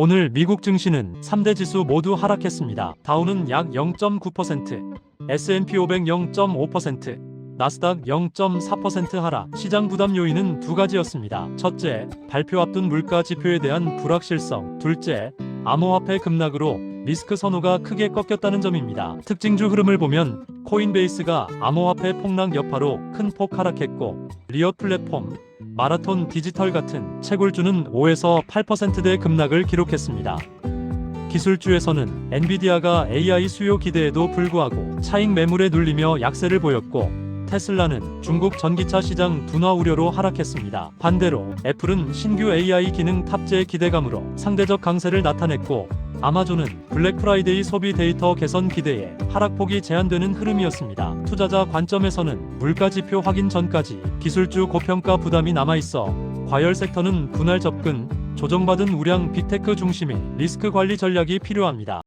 오늘 미국 증시는 3대 지수 모두 하락했습니다. 다우는 약 0.9%, S&P 500 0.5%, 나스닥 0.4% 하락. 시장 부담 요인은 두 가지였습니다. 첫째, 발표 앞둔 물가 지표에 대한 불확실성. 둘째, 암호화폐 급락으로 리스크 선호가 크게 꺾였다는 점입니다. 특징주 흐름을 보면 코인베이스가 암호화폐 폭락 여파로 큰 폭 하락했고 리엇 플랫폼, 마라톤 디지털 같은 채굴주는 5에서 8%대 급락을 기록했습니다. 기술주에서는 엔비디아가 AI 수요 기대에도 불구하고 차익 매물에 눌리며 약세를 보였고 테슬라는 중국 전기차 시장 둔화 우려로 하락했습니다. 반대로 애플은 신규 AI 기능 탑재 기대감으로 상대적 강세를 나타냈고 아마존은 블랙 프라이데이 소비 데이터 개선 기대에 하락폭이 제한되는 흐름이었습니다. 투자자 관점에서는 물가 지표 확인 전까지 기술주 고평가 부담이 남아 있어 과열 섹터는 분할 접근, 조정받은 우량 빅테크 중심의 리스크 관리 전략이 필요합니다.